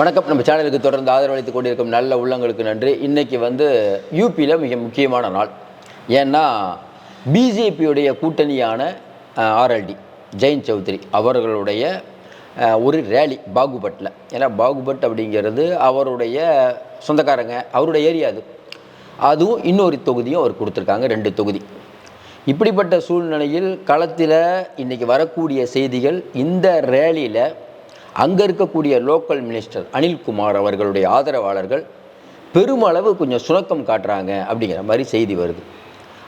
வணக்கம். நம்ம சேனலுக்கு தொடர்ந்து ஆதரவளித்துக் கொண்டிருக்கும் நல்ல உள்ளங்களுக்கு நன்றி. இன்னைக்கு வந்து யூபியில் மிக முக்கியமான நாள். ஏன்னா பிஜேபியுடைய கூட்டணியான ஆர்எல்டி ஜெயந்த் சௌத்ரி அவர்களுடைய ஒரு ரேலி பாகுபட்டில் ஏன்னா பாகுபட் அப்படிங்கிறது அவருடைய சொந்தக்காரங்க அவருடைய ஏரியா அது. அதுவும் இன்னொரு தொகுதியும் அவர் கொடுத்துருக்காங்க ரெண்டு தொகுதி. இப்படிப்பட்ட சூழ்நிலையில் களத்தில் இன்றைக்கி வரக்கூடிய செய்திகள் இந்த ரேலியில் அங்கே இருக்கக்கூடிய லோக்கல் மினிஸ்டர் அனில்குமார் அவர்களுடைய ஆதரவாளர்கள் பெருமளவு கொஞ்சம் சுணக்கம் காட்டுறாங்க அப்படிங்கிற மாதிரி செய்தி வருது.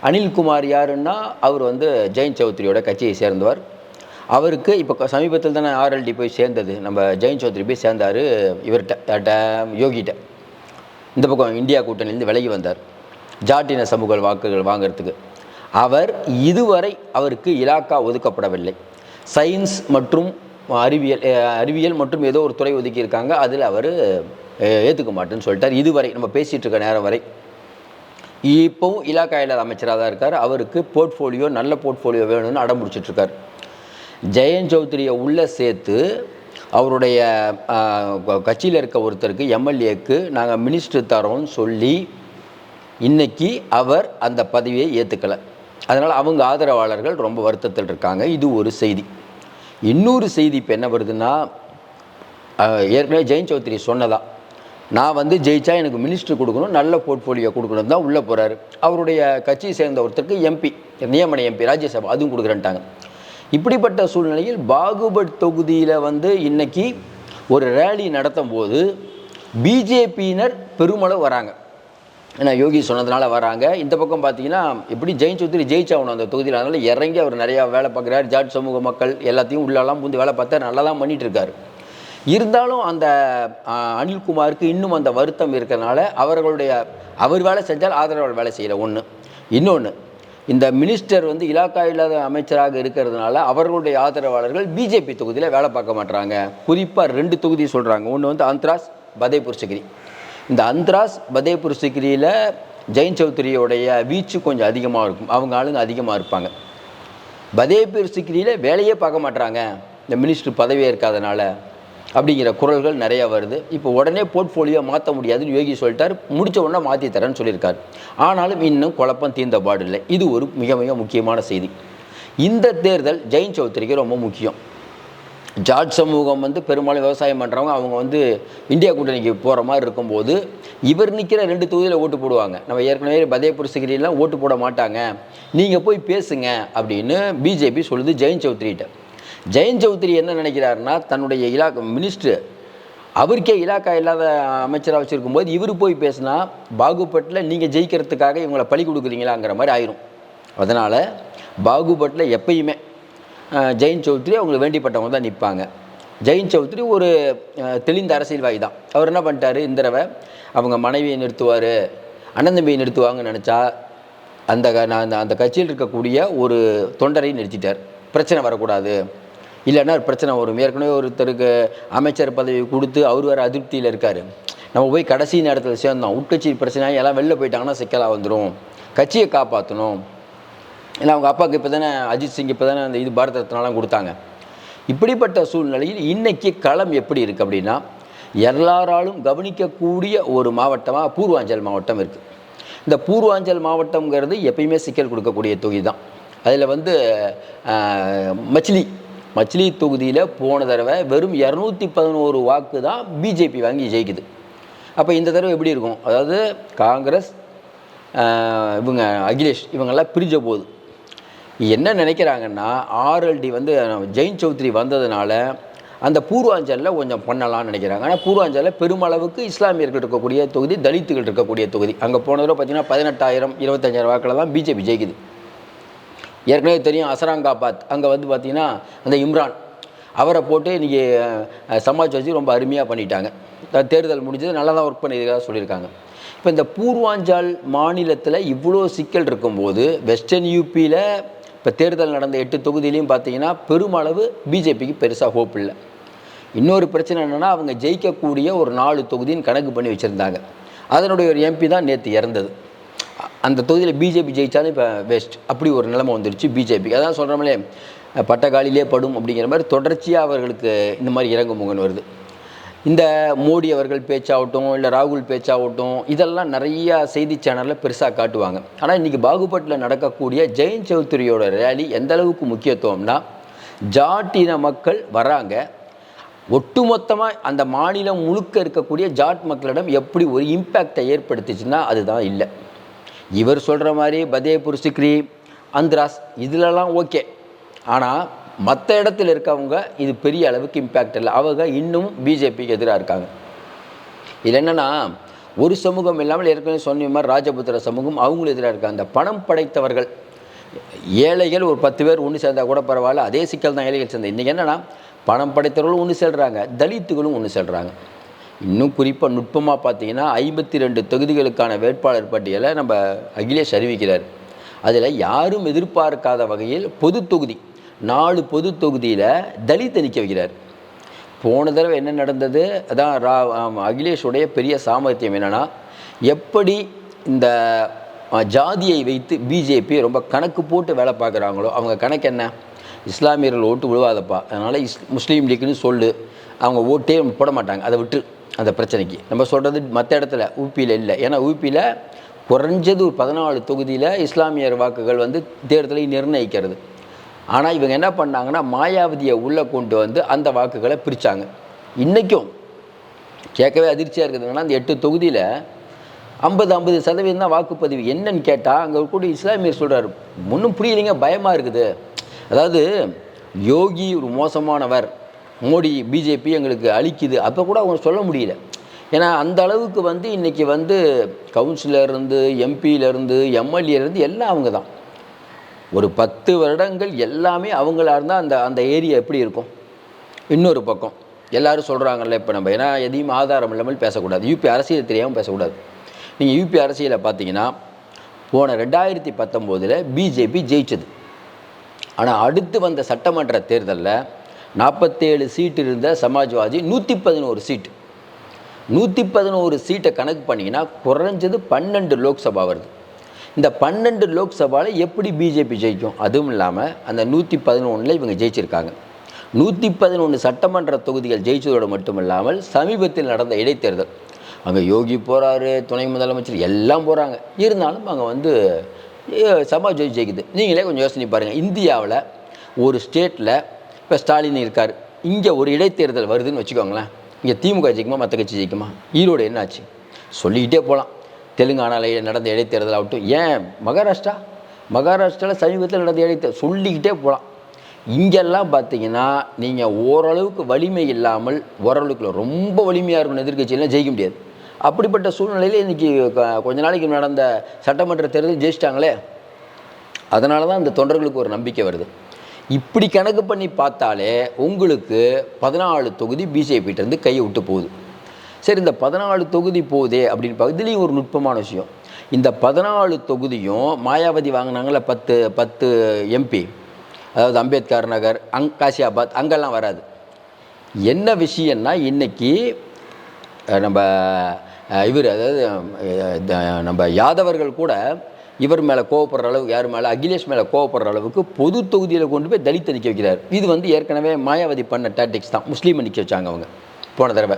அனில்குமார் யாருன்னா அவர் வந்து ஜெயந்த் சௌத்ரியோட கட்சியை சேர்ந்தவர். அவருக்கு இப்போ சமீபத்தில் தானே ஆர்எல்டி போய் சேர்ந்தது. நம்ம ஜெயந்த் சௌத்ரி போய் சேர்ந்தார். இவர்கிட்ட யோகிட்ட. இந்த பக்கம் இந்தியா கூட்டணியிலேருந்து விலகி வந்தார். ஜாட்டின சமூக வாக்குகள் வாங்குறதுக்கு. அவர் இதுவரை அவருக்கு இலாக்கா ஒதுக்கப்படவில்லை. சயின்ஸ் மற்றும் அறிவியல் அறிவியல் மற்றும் ஏதோ ஒரு துறை ஒதுக்கியிருக்காங்க. அதில் அவர் ஏற்றுக்க மாட்டேன்னு சொல்லிட்டார். இதுவரை நம்ம பேசிகிட்டு இருக்க நேரம் வரை. இப்போவும் இலாக்கா அமைச்சராக தான் இருக்கார். அவருக்கு போர்ட்ஃபோலியோ நல்ல போர்ட்ஃபோலியோ வேணும்னு அடம் பிடிச்சிட்ருக்கார் ஜெயன் சௌத்ரியை உள்ளே சேர்த்து அவருடைய கட்சியில் இருக்க ஒருத்தருக்கு எம்எல்ஏக்கு நாங்கள் மினிஸ்டர் தரோம்னு சொல்லி இன்னைக்கு அவர் அந்த பதவியை ஏற்றுக்கலை அதனால் அவங்க ஆதரவாளர்கள் ரொம்ப வருத்தத்தில் இருக்காங்க இது ஒரு செய்தி. இன்னொரு செய்தி இப்போ என்ன வருதுன்னா ஏற்கனவே ஜெயின் சௌத்ரி சொன்னதான் நான் வந்து ஜெயிச்சா எனக்கு மினிஸ்டர் கொடுக்கணும் நல்ல போர்ட்ஃபோலியோ கொடுக்கணும் தான் உள்ளே போகிறாரு அவருடைய கட்சியை சேர்ந்த ஒருத்தருக்கு எம்பி நியமன எம்பி ராஜ்யசபா அதுவும் கொடுக்குறேன்ட்டாங்க. இப்படிப்பட்ட சூழ்நிலையில் பாகுபட் தொகுதியில் வந்து இன்றைக்கி ஒரு ரேலி நடத்தும் போது பிஜேபியினர் பெருமளவு வராங்க. ஏன்னா யோகி சொன்னதுனால வராங்க. இந்த பக்கம் பார்த்தீங்கன்னா எப்படி ஜெயின் சௌத்ரி ஜெயிச்சாகணும் அந்த தொகுதியில். அதனால இறங்கி அவர் நிறையா வேலை பார்க்குறாரு. ஜாட் சமூக மக்கள் எல்லாத்தையும் உள்ளெல்லாம் புந்து வேலை பார்த்தா நல்லா தான் பண்ணிகிட்ருக்காரு இருந்தாலும் அந்த அனில்குமாருக்கு இன்னும் அந்த வருத்தம் இருக்கிறனால அவர்களுடைய அவர் வேலை செஞ்சால் ஆதரவாளர் வேலை செய்யலை. ஒன்று இன்னொன்று இந்த மினிஸ்டர் வந்து இலாக்கா இல்லாத அமைச்சராக இருக்கிறதுனால அவர்களுடைய ஆதரவாளர்கள் பிஜேபி தொகுதியில் வேலை பார்க்க மாட்டுறாங்க குறிப்பாக ரெண்டு தொகுதி சொல்கிறாங்க ஒன்று வந்து ஆந்திராஸ் பதேபூர் சிகிரி. இந்த அந்த்ராஸ் பதேபூர் சிக்ரியில் ஜெயின் சௌத்ரியோடைய வீச்சு கொஞ்சம் அதிகமாக இருக்கும். அவங்க ஆளுங்க அதிகமாக இருப்பாங்க. பதேபூர் சிக்ரியில் வேலையே பார்க்க மாட்றாங்க. இந்த மினிஸ்டர் பதவியே இருக்காதனால அப்படிங்கிற குரல்கள் நிறையா வருது. இப்போ உடனே போர்ட்ஃபோலியோ மாற்ற முடியாதுன்னு யோகி சொல்லிட்டார். முடித்த உடனே மாற்றி தரேன்னு சொல்லியிருக்காரு. ஆனாலும் இன்னும் குழப்பம் தீர்ந்த பாடு இல்லை. இது ஒரு மிக மிக முக்கியமான செய்தி. இந்த தேர்தல் ஜெயின் சௌத்ரிக்கு ரொம்ப முக்கியம். ஜாட் சமூகம் வந்து பெரும்பாலும் விவசாயம் பண்ணுறவங்க அவங்க வந்து இந்தியா கூட்டணிக்கு போகிற மாதிரி இருக்கும்போது இவர் நிற்கிற ரெண்டு தொகுதியில் ஓட்டு போடுவாங்க. நம்ம ஏற்கனவே பதேபூர் சிகிரிலாம் ஓட்டு போட மாட்டாங்க. நீங்கள் போய் பேசுங்க அப்படின்னு பிஜேபி சொல்லுது ஜெயந்த் சௌத்ரிகிட்ட. ஜெயந்த் சௌத்ரி என்ன நினைக்கிறாருன்னா தன்னுடைய இலாக்க மினிஸ்டர் அவருக்கே இலாக்கா இல்லாத அமைச்சராக வச்சுருக்கும் போது இவர் போய் பேசினா பாகுபட்டில் நீங்கள் ஜெயிக்கிறதுக்காக இவங்களை பழி கொடுக்குறீங்களாங்கிற மாதிரி ஆயிரும். அதனால் பாகுபட்டில் எப்பயுமே ஜெயின் சௌத்ரி அவங்களுக்கு வேண்டிப்பட்டவங்க தான் நிற்பாங்க. ஜெயின் சௌத்ரி ஒரு தெளிந்த அரசியல்வாதி தான். அவர் என்ன பண்ணிட்டாரு? இந்த தடவை அவங்க மனைவியை நிறுத்துவார் அண்ணந்தம்பியை நிறுத்துவாங்கன்னு நினச்சா அந்த க- நான் அந்த அந்த கட்சியில் இருக்கக்கூடிய ஒரு தொண்டரையும் நிறுத்திட்டார். பிரச்சனை வரக்கூடாது. இல்லைன்னா ஒரு பிரச்சனை வரும். ஏற்கனவே ஒருத்தருக்கு அமைச்சர் பதவி கொடுத்து அவர் வேறு அதிருப்தியில் இருக்கார். நம்ம போய் கடைசி நேரத்தில் சேர்ந்தோம் உட்கட்சி பிரச்சனை எல்லாம் வெளில போயிட்டாங்கன்னா சிக்கலாக வந்துடும் கட்சியை காப்பாற்றணும் ஏன்னா அவங்க அப்பாவுக்கு இப்போ தானே அஜித் சிங் இப்போ தானே அந்த இது பாரத ரத்னாலாம் கொடுத்தாங்க. இப்படிப்பட்ட சூழ்நிலையில் இன்றைக்கி களம் எப்படி இருக்குது அப்படின்னா எல்லாராலும் கவனிக்கக்கூடிய ஒரு மாவட்டமாக பூர்வாஞ்சல் மாவட்டம் இருக்குது இந்த பூர்வாஞ்சல் மாவட்டங்கிறது எப்பயுமே சிக்கல் கொடுக்கக்கூடிய தொகுதி தான் அதில் வந்து ஆஹ், மச்சிலி மச்சிலி தொகுதியில் போன தடவை வெறும் இரநூத்தி பதினோரு வாக்கு தான் பிஜேபி வாங்கி ஜெயிக்குது. அப்போ இந்த தடவை எப்படி இருக்கும்? அதாவது காங்கிரஸ் இவங்க அகிலேஷ் இவங்கெல்லாம் பிரிஞ்ச போகுது என்ன நினைக்கிறாங்கன்னா ஆர்எல்டி வந்து ஜெயின் சௌத்ரி வந்ததுனால அந்த பூர்வாஞ்சலில் கொஞ்சம் பண்ணலாம்னு நினைக்கிறாங்க. ஆனால் பூர்வாஞ்சலில் பெருமளவுக்கு இஸ்லாமியர்கள் இருக்கக்கூடிய தொகுதி தலித்துகள் இருக்கக்கூடிய தொகுதி. அங்கே போனதில் பார்த்தீங்கன்னா பதினெட்டாயிரம் இருபத்தஞ்சாயிரம் வாக்கில் தான் பிஜேபி ஜெயிக்குது. ஏற்கனவே தெரியும் அசராங்காபாத். அங்கே வந்து பார்த்திங்கன்னா அந்த இம்ரான் அவரை போட்டு இன்றைக்கி சமாஜ் வச்சு ரொம்ப அருமையாக பண்ணிட்டாங்க. தேர்தல் முடிஞ்சது நல்லா தான் ஒர்க் பண்ணியிருக்கா சொல்லியிருக்காங்க. இப்போ இந்த பூர்வாஞ்சால் மாநிலத்தில் இவ்வளோ சிக்கல் இருக்கும்போது வெஸ்டர்ன் யூபியில் இப்போ தேர்தல் நடந்த எட்டு தொகுதியிலையும் பார்த்தீங்கன்னா பெருமளவு பிஜேபிக்கு பெருசாக ஹோப் இல்லை. இன்னொரு பிரச்சனை என்னென்னா அவங்க ஜெயிக்கக்கூடிய ஒரு நாலு தொகுதின்னு கணக்கு பண்ணி வச்சுருந்தாங்க. அதனுடைய ஒரு எம்பி தான் நேற்று இறந்தது. அந்த தொகுதியில் பிஜேபி ஜெயித்தாலும் இப்போ வேஸ்ட் அப்படி ஒரு நிலைமை வந்துருச்சு பிஜேபிக்கு அதான் சொல்கிறோம்லே பட்டகாலிலே படும் அப்படிங்கிற மாதிரி தொடர்ச்சியாக அவர்களுக்கு இந்த மாதிரி இறங்கும் முகன் வருது. இந்த மோடி அவர்கள் பேச்சாகட்டும் இல்லை ராகுல் பேச்சாகட்டும் இதெல்லாம் நிறையா செய்தி சேனலில் பெருசாக காட்டுவாங்க. ஆனால் இன்றைக்கி பாகுபட்டில் நடக்கக்கூடிய ஜெயந்த் சௌத்ரியோட ரேலி எந்த அளவுக்கு முக்கியத்துவம்னா ஜாட்டின மக்கள் வராங்க. ஒட்டுமொத்தமாக அந்த மாநிலம் முழுக்க இருக்கக்கூடிய ஜாட் மக்களிடம் எப்படி ஒரு இம்பேக்டை ஏற்படுத்துச்சுன்னா அதுதான் இல்லை. இவர் சொல்கிற மாதிரி பதேபுர் சிக்ரி அந்திராஸ் இதிலலாம் ஓகே ஆனால் மற்ற இடத்துல இருக்கவங்க இது பெரிய அளவுக்கு இம்பேக்ட் இல்லை. அவங்க இன்னும் பிஜேபிக்கு எதிராக இருக்காங்க. இதில் என்னென்னா ஒரு சமூகம் இல்லாமல் ஏற்கனவே சொன்ன மாதிரி ராஜபுத்திர சமூகம் அவங்களும் எதிராக இருக்காங்க. அந்த பணம் படைத்தவர்கள் ஏழைகள் ஒரு பத்து பேர் ஒன்று சேர்ந்தால் கூட பரவாயில்ல. அதே சிக்கல் தான் ஏழைகள் சேர்ந்தது. இன்றைக்கி என்னென்னா பணம் படைத்தவர்களும் ஒன்று செல்கிறாங்க தலித்துகளும் ஒன்று செல்கிறாங்க இன்னும் குறிப்பாக நுட்பமாக பார்த்தீங்கன்னா ஐம்பத்தி ரெண்டு தொகுதிகளுக்கான வேட்பாளர் பட்டியலை நம்ம அகிலேஷ் அறிவிக்கிறார். அதில் யாரும் எதிர்பார்க்காத வகையில் பொது தொகுதி நாலு பொது தொகுதியில் தலித் நிற்க வைக்கிறார். போன தடவை என்ன நடந்தது? அதான் ரா அகிலேஷுடைய பெரிய சாமர்த்தியம் என்னென்னா எப்படி இந்த ஜாதியை வைத்து பிஜேபி ரொம்ப கணக்கு போட்டு வேலை பார்க்குறாங்களோ அவங்க கணக்கு என்ன? இஸ்லாமியர்கள் ஓட்டு விழுவாதப்பா. அதனால் இஸ் முஸ்லீம் லீக்குன்னு சொல்லு. அவங்க ஓட்டே போட மாட்டாங்க. அதை விட்டு அந்த பிரச்சனைக்கு. நம்ம சொல்கிறது மற்ற இடத்துல ஊபியில் இல்லை. ஏன்னா ஊபியில் குறைஞ்சது ஒரு பதினாலு தொகுதியில் இஸ்லாமியர் வாக்குகள் வந்து தேர்தலை நிர்ணயிக்கிறது. ஆனால் இவங்க என்ன பண்ணாங்கன்னா மாயாவதியை உள்ளே கொண்டு வந்து அந்த வாக்குகளை பிரித்தாங்க இன்றைக்கும் கேட்கவே அதிர்ச்சியாக இருக்குது. என்னன்னா அந்த எட்டு தொகுதியில் ஐம்பது ஐம்பது சதவீதம் தான் வாக்குப்பதிவு. என்னன்னு கேட்டால் அங்கே கூட இஸ்லாமியர் சொல்கிறார் ஒன்றும் புரியலைங்க பயமாக இருக்குது. அதாவது யோகி ஒரு மோசமானவர். மோடி பிஜேபி எங்களுக்கு அழிக்குது. அப்போ கூட அவங்க சொல்ல முடியல. ஏன்னா அந்த அளவுக்கு வந்து இன்றைக்கி வந்து கவுன்சிலர்லேருந்து எம்பியிலேருந்து எம்எல்ஏலேருந்து எல்லாம் அவங்க தான். ஒரு பத்து வருடங்கள் எல்லாமே அவங்களா இருந்தால் அந்த அந்த ஏரியா எப்படி இருக்கும்? இன்னொரு பக்கம். எல்லாரும் சொல்கிறாங்கல்ல இப்போ நம்ம ஏன்னா எதையும் ஆதாரம் இல்லாமல் பேசக்கூடாது. யூபி அரசியல் தெரியாமல் பேசக்கூடாது. நீங்கள் யூபி அரசியலை பார்த்தீங்கன்னா போன ரெண்டாயிரத்தி பத்தொம்போதில் பிஜேபி ஜெயிச்சது. ஆனால் அடுத்து வந்த சட்டமன்ற தேர்தலில் நாற்பத்தேழு சீட்டு இருந்த சமாஜ்வாதி நூற்றி பதினோரு சீட்டு. நூற்றி பதினோரு சீட்டை கணக்கு பண்ணிங்கன்னா குறைஞ்சது பன்னெண்டு லோக்சபா வருது. இந்த பன்னெண்டு லோக்சபாவில் எப்படி பிஜேபி ஜெயிக்கும்? அதுவும் இல்லாமல் அந்த நூற்றி பதினொன்றில் இவங்க ஜெயிச்சிருக்காங்க. நூற்றி பதினொன்று சட்டமன்ற தொகுதிகள் ஜெயிச்சதோடு மட்டும் இல்லாமல் சமீபத்தில் நடந்த இடைத்தேர்தல். அங்கே யோகி போகிறாரு துணை முதலமைச்சர் எல்லாம் போகிறாங்க இருந்தாலும் அங்கே வந்து அஹ், சமாஜ்வாதி ஜெயிக்குது. நீங்களே கொஞ்சம் யோசனை பாருங்கள் இந்தியாவில் ஒரு ஸ்டேட்டில் இப்போ ஸ்டாலின் இருக்கார். இங்கே ஒரு இடைத்தேர்தல் வருதுன்னு வச்சுக்கோங்களேன். இங்கே திமுக ஜெயிக்குமா? மற்ற கட்சி ஜெயிக்குமா? ஈரோடு என்னாச்சு? சொல்லிக்கிட்டே போகலாம் தெலுங்கானாவில் நடந்த இடைத்தேர்தல் ஆகட்டும் ஏன் மகாராஷ்டிரா? மகாராஷ்டிராவில் சமீபத்தில் நடந்த இடைத்தேர்தல் சொல்லிக்கிட்டே போகலாம் இங்கெல்லாம் பார்த்தீங்கன்னா நீங்கள் ஓரளவுக்கு வலிமை இல்லாமல் ஓரளவுக்கு ரொம்ப வலிமையாக இருக்கணும் எதிர்கட்சியெல்லாம் ஜெயிக்க முடியாது. அப்படிப்பட்ட சூழ்நிலையில் இன்றைக்கி கொஞ்ச நாளைக்கு நடந்த சட்டமன்ற தேர்தல் ஜெயிச்சிட்டாங்களே? அதனால தான் இந்த தொண்டர்களுக்கு ஒரு நம்பிக்கை வருது. இப்படி கணக்கு பண்ணி பார்த்தாலே உங்களுக்கு பதினாலு தொகுதி பிஜேபிகிட்டேருந்து கையை விட்டு போகுது. சரி இந்த பதினாலு தொகுதி போதே அப்படின்னு பார்க்க ஒரு நுட்பமான விஷயம். இந்த பதினாலு தொகுதியும் மாயாவதி வாங்கினாங்கள பத்து பத்து எம்பி அதாவது அம்பேத்கர் நகர் அங் காசியாபாத் அங்கெல்லாம் வராது. என்ன விஷயம்னா இன்னைக்கு நம்ம இவர் அதாவது நம்ம யாதவர்கள் கூட இவர் மேலே கோவப்படுற அளவுக்கு யார் மேலே அகிலேஷ் மேலே கோவப்படுற அளவுக்கு பொது தொகுதியில் கொண்டு போய் தலித்தை நிற்க வைக்கிறார். இது வந்து ஏற்கனவே மாயாவதி பண்ண டாட்டிக்ஸ் தான். முஸ்லீமை நிற்க வச்சாங்க அவங்க போன தடவை.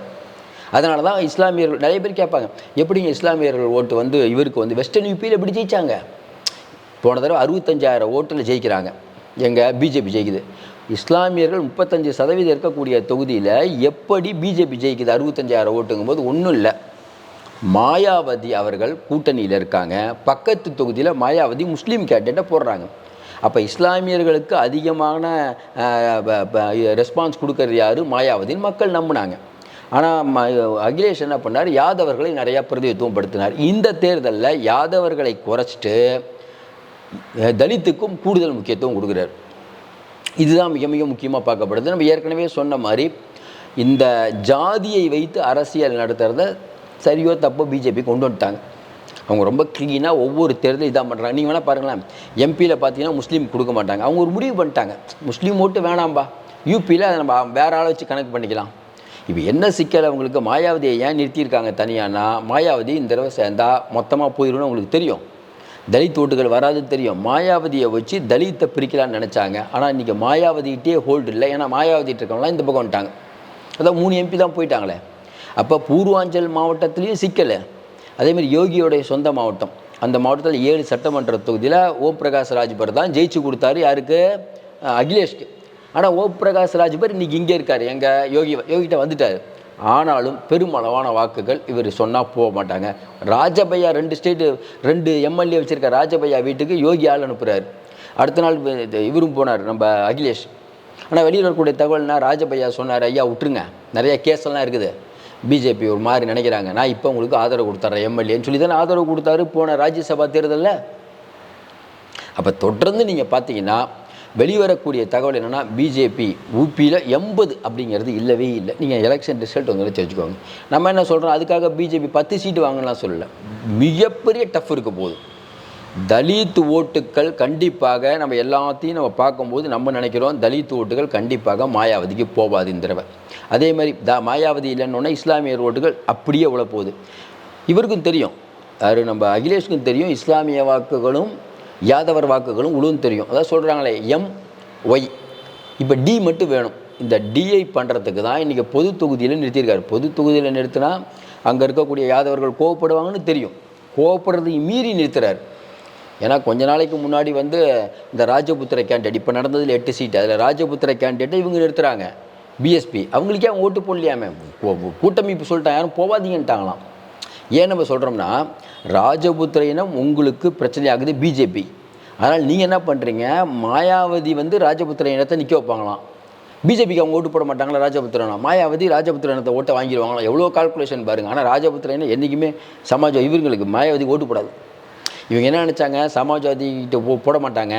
அதனால தான் இஸ்லாமியர்கள் நிறைய பேர் கேட்பாங்க எப்படிங்க இஸ்லாமியர்கள் ஓட்டு வந்து இவருக்கு வந்து வெஸ்டர்ன் யூபியில் எப்படி ஜெயிச்சாங்க? போன தடவை அறுபத்தஞ்சாயிரம் ஓட்டில் ஜெயிக்கிறாங்க. எங்கள் பிஜேபி ஜெயிக்குது. இஸ்லாமியர்கள் முப்பத்தஞ்சு சதவீதம் இருக்கக்கூடிய தொகுதியில் எப்படி பிஜேபி ஜெயிக்குது அறுபத்தஞ்சாயிரம் ஓட்டுங்கும் போது ஒன்றும் இல்லை. மாயாவதி அவர்கள் கூட்டணியில் இருக்காங்க. பக்கத்து தொகுதியில் மாயாவதி முஸ்லீம் கேண்டிடேட்டை போடுறாங்க. அப்போ இஸ்லாமியர்களுக்கு அதிகமான ரெஸ்பான்ஸ் கொடுக்கறது யார்? மாயாவதின்னு மக்கள் நம்பினாங்க. ஆனால் ம அகிலேஷ் என்ன பண்ணார்? யாதவர்களை நிறையா பிரதிநிதித்துவம் படுத்தினார் இந்த தேர்தலில் யாதவர்களை குறைச்சிட்டு தலித்துக்கும் கூடுதல் முக்கியத்துவம் கொடுக்குறாரு. இதுதான் மிக மிக முக்கியமாக பார்க்கப்படுது. நம்ம ஏற்கனவே சொன்ன மாதிரி இந்த ஜாதியை வைத்து அரசியல் நடத்துகிறத சரியோ தப்போ பிஜேபி கொண்டு வந்துட்டாங்க. அவங்க ரொம்ப க்ளீனாக ஒவ்வொரு தேர்தலும் இதான் பண்ணுறாங்க நீங்கள் வேணால் பாருங்களேன் எம்பியில் பார்த்தீங்கன்னா முஸ்லீம் கொடுக்க மாட்டாங்க. அவங்க ஒரு முடிவு பண்ணிட்டாங்க. முஸ்லீம் ஓட்டு வேணாம்பா. யூபியில் அதை நம்ம வேற ஆளை வச்சு கணக்கு பண்ணிக்கலாம். இப்போ என்ன சிக்கல்? அவங்களுக்கு மாயாவதியை ஏன் நிறுத்தியிருக்காங்க தனியானா? மாயாவதி இந்த தடவை சேர்ந்தா மொத்தமாக போயிடும்னு அவங்களுக்கு தெரியும். தலித் ஓட்டுகள் வராதுன்னு தெரியும். மாயாவதியை வச்சு தலித்தை பிரிக்கலாம்னு நினச்சாங்க. ஆனால் இன்றைக்கி மாயாவதிகிட்டே ஹோல்டு இல்லை. ஏன்னா மாயாவதிட்டு இருக்கவங்களாம் இந்த பக்கம் வந்துட்டாங்க. அதான் மூணு எம்பி தான் போயிட்டாங்களே. அப்போ பூர்வாஞ்சல் மாவட்டத்துலேயும் சிக்கலை. அதேமாதிரி யோகியோடைய சொந்த மாவட்டம். அந்த மாவட்டத்தில் ஏழு சட்டமன்ற தொகுதியில் ஓம் பிரகாஷ் ராஜ்பர் தான் ஜெயிச்சு கொடுத்தாரு. யாருக்கு? அகிலேஷ்க்கு. ஆனால் ஓம் பிரகாஷ் ராஜ்பர் இன்னைக்கு இங்கே இருக்கார். எங்கள் யோகி யோகிட்ட வந்துட்டார். ஆனாலும் பெருமளவான வாக்குகள் இவர் சொன்னால் போக மாட்டாங்க. ராஜபையா ரெண்டு ஸ்டேட்டு ரெண்டு எம்எல்ஏ வச்சுருக்க ராஜபையா வீட்டுக்கு யோகி ஆள் அனுப்புகிறார் அடுத்த நாள் இது இவரும் போனார் நம்ம அகிலேஷ். ஆனால் வெளியில் வரக்கூடிய தகவல்னால் ராஜபையா சொன்னார் ஐயா விட்டுருங்க. நிறைய கேஸெல்லாம் இருக்குது. பிஜேபி ஒரு மாதிரி நினைக்கிறாங்க. நான் இப்போ உங்களுக்கு ஆதரவு கொடுத்துட்றேன் எம்எல்ஏன்னு சொல்லி தானே ஆதரவு கொடுத்தாரு போன ராஜ்யசபா தேர்தலில். அப்போ தொடர்ந்து நீங்கள் பார்த்தீங்கன்னா வெளிவரக்கூடிய தகவல் என்னென்னா பிஜேபி ஊபியில் எண்பது அப்படிங்கிறது இல்லவே இல்லை. நீங்கள் எலெக்ஷன் ரிசல்ட் வந்து வச்சுக்கோங்க. நம்ம என்ன சொல்கிறோம் அதுக்காக பிஜேபி பத்து சீட்டு வாங்கலாம் சொல்லலை. மிகப்பெரிய டஃப் இருக்க போகுது. தலித் ஓட்டுக்கள் கண்டிப்பாக நம்ம எல்லாத்தையும் நம்ம பார்க்கும்போது நம்ம நினைக்கிறோம் தலித் ஓட்டுகள் கண்டிப்பாக மாயாவதிக்கு போகாது இந்த தடவை. அதே மாதிரி த மாயாவதி இல்லைன்னு இஸ்லாமியர் ஓட்டுகள் அப்படியே உள்ள போகுது இவருக்கும் தெரியும். அது நம்ம அகிலேஷுக்கும் தெரியும். இஸ்லாமிய வாக்குகளும் யாதவர் வாக்குகளும் உழுவும் தெரியும். அதான் சொல்கிறாங்களே எம் ஒய் இப்போ டி மட்டும் வேணும். இந்த டிஐ பண்ணுறதுக்கு தான் இன்றைக்கி பொது தொகுதியில் நிறுத்தியிருக்காரு. பொது தொகுதியில் நிறுத்தினா அங்கே இருக்கக்கூடிய யாதவர்கள் கோவப்படுவாங்கன்னு தெரியும். கோவப்படுறதையும் மீறி நிறுத்துறாரு. ஏன்னா கொஞ்ச நாளைக்கு முன்னாடி வந்து இந்த ராஜபுத்திர கேண்டிடேட் இப்போ நடந்ததில் எட்டு சீட்டு அதில் ராஜபுத்திர கேண்டிடேட்டை இவங்க நிறுத்துகிறாங்க பிஎஸ்பி அவங்களுக்கே அவங்க ஓட்டு போடலையாமே? கூட்டமைப்பு சொல்லிட்டான் யாரும் போவாதீங்கன்ட்டாங்களாம். ஏன் நம்ம சொல்கிறோம்னா ராஜபுத்திர இனம் உங்களுக்கு பிரச்சனையாகுது பிஜேபி. அதனால் நீங்கள் என்ன பண்ணுறீங்க மாயாவதி வந்து ராஜபுத்திர இனத்தை நிற்க வைப்பாங்களாம். பிஜேபிக்கு அவங்க ஓட்டு போட மாட்டாங்களா ராஜபுத்திரனா? மாயாவதி ராஜபுத்திர இனத்தை ஓட்டை வாங்கிடுவாங்களா எவ்வளோ கால்குலேஷன் பாருங்கள் ஆனால் ராஜபுத்திர இனம் என்றைக்குமே சமாஜம் இவங்களுக்கு மாயாவதி ஓட்டு போடாது. இவங்க என்ன நினச்சாங்க? சமாஜ்வாதி கிட்ட போட மாட்டாங்க.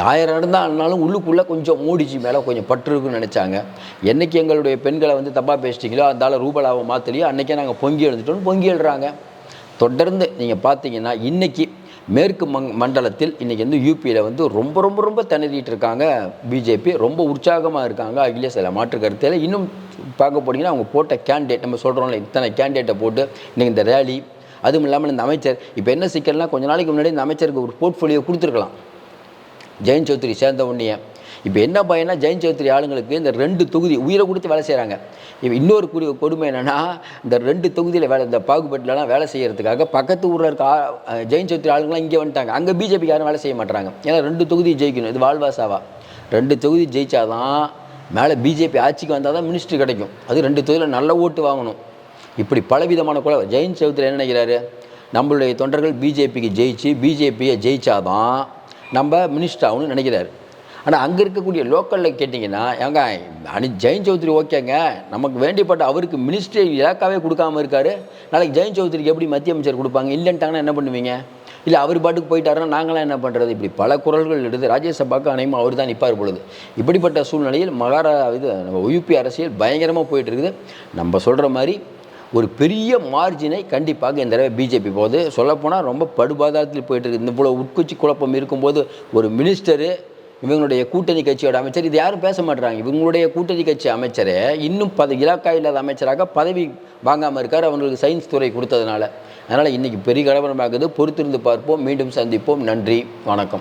ஆயிரம் இருந்தாலும் உள்ளுக்குள்ளே கொஞ்சம் மூடிச்சு மேலே கொஞ்சம் பற்று இருக்குன்னு நினச்சாங்க. என்னைக்கு எங்களுடைய பெண்களை வந்து தப்பாக பேசிட்டீங்களோ அந்தால ரூபலாவை மாற்றலையோ அன்றைக்கே நாங்கள் பொங்கி எழுந்துட்டோம்னு பொங்கி எழுறாங்க. தொடர்ந்து நீங்கள் பார்த்தீங்கன்னா இன்றைக்கி மேற்கு மங் மண்டலத்தில் இன்றைக்கி வந்து யூபியில் வந்து ரொம்ப ரொம்ப ரொம்ப திணறிட்டு இருக்காங்க பிஜேபி ரொம்ப உற்சாகமாக இருக்காங்க. அகில சில மாற்று கருத்தில் இன்னும் பார்க்க போனீங்கன்னா அவங்க போட்ட கேண்டிடேட் நம்ம சொல்கிறோம்ல இத்தனை கேண்டிடேட்டை போட்டு இன்றைக்கி இந்த ரேலி அதுவும் இல்லாமல் இந்த அமைச்சர் இப்போ என்ன சிக்கல்னா கொஞ்ச நாளைக்கு முன்னாடி இந்த அமைச்சருக்கு ஒரு போர்ட்ஃபோலியோ கொடுத்துருக்கலாம். ஜெயின் சௌத்ரி சேர்ந்த உடனே இப்போ என்ன பயனா ஜெயின் சௌத்ரி ஆளுங்களுக்கு இந்த ரெண்டு தொகுதி உயிரை கொடுத்து வேலை செய்கிறாங்க இப்போ இன்னொரு குறி கொடுமை என்னென்னா இந்த ரெண்டு தொகுதியில் வேலை இந்த பாகுபட்டிலலாம் வேலை செய்கிறதுக்காக பக்கத்து ஊரில் இருக்க ஜெயின் சௌத்ரி ஆளுங்களாம் இங்கே வந்துட்டாங்க. அங்கே பிஜேபி யாரும் வேலை செய்ய மாட்டாங்க ஏன்னா ரெண்டு தொகுதி ஜெயிக்கணும். இது வாழ்வாசாவா ரெண்டு தொகுதி ஜெயிச்சாதான் மேலே பிஜேபி ஆட்சிக்கு வந்தால் தான் மினிஸ்டர் கிடைக்கும். அது ரெண்டு தொகுதியில் நல்ல ஓட்டு வாங்கணும். இப்படி பலவிதமான குல ஜெயின் சௌத்ரி என்ன நினைக்கிறாரு? நம்மளுடைய தொண்டர்கள் பிஜேபிக்கு ஜெயிச்சு பிஜேபியை ஜெயிச்சாதான் நம்ம மினிஸ்டர் ஆகணும்னு நினைக்கிறாரு. ஆனால் அங்கே இருக்கக்கூடிய லோக்கலில் கேட்டிங்கன்னா ஏங்க அனி ஜெயின் சௌத்ரி ஓகேங்க. நமக்கு வேண்டியப்பட்ட அவருக்கு மினிஸ்ட்ரி இலாக்காவே கொடுக்காம இருக்காரு. நாளைக்கு ஜெயின் சௌத்ரிக்கு எப்படி மத்திய அமைச்சர் கொடுப்பாங்க? இல்லைன்ட்டாங்கன்னா என்ன பண்ணுவீங்க? இல்லை அவர் பாட்டுக்கு போயிட்டாருன்னா நாங்களாம் என்ன பண்ணுறது இப்படி பல குரல்கள் எடுத்து ராஜ்யசபாக்கு அனைமா அவர் தான் நிற்பார் பொழுது. இப்படிப்பட்ட சூழ்நிலையில் மகாரா இது நம்ம யூபி அரசியல் பயங்கரமாக போயிட்டு இருக்குது. நம்ம சொல்கிற மாதிரி ஒரு பெரிய மார்ஜினை கண்டிப்பாக இந்த தடவை பிஜேபி போகுது. சொல்லப்போனால் ரொம்ப படுபாதாரத்தில் போயிட்டு இருக்குது இந்த போல உட்குச்சி குழப்பம் இருக்கும்போது ஒரு மினிஸ்டரு இவங்களுடைய கூட்டணி கட்சியோட அமைச்சர் இது யாரும் பேச மாட்டுறாங்க இவங்களுடைய கூட்டணி கட்சி அமைச்சரே இன்னும் பத இலாக்கா இல்லாத அமைச்சராக பதவி வாங்காமல் இருக்கார். அவங்களுக்கு சயின்ஸ் துறை கொடுத்ததுனால. அதனால் இன்றைக்கி பெரிய கலவரமாகுது. பொறுத்திருந்து பார்ப்போம். மீண்டும் சந்திப்போம். நன்றி. வணக்கம்.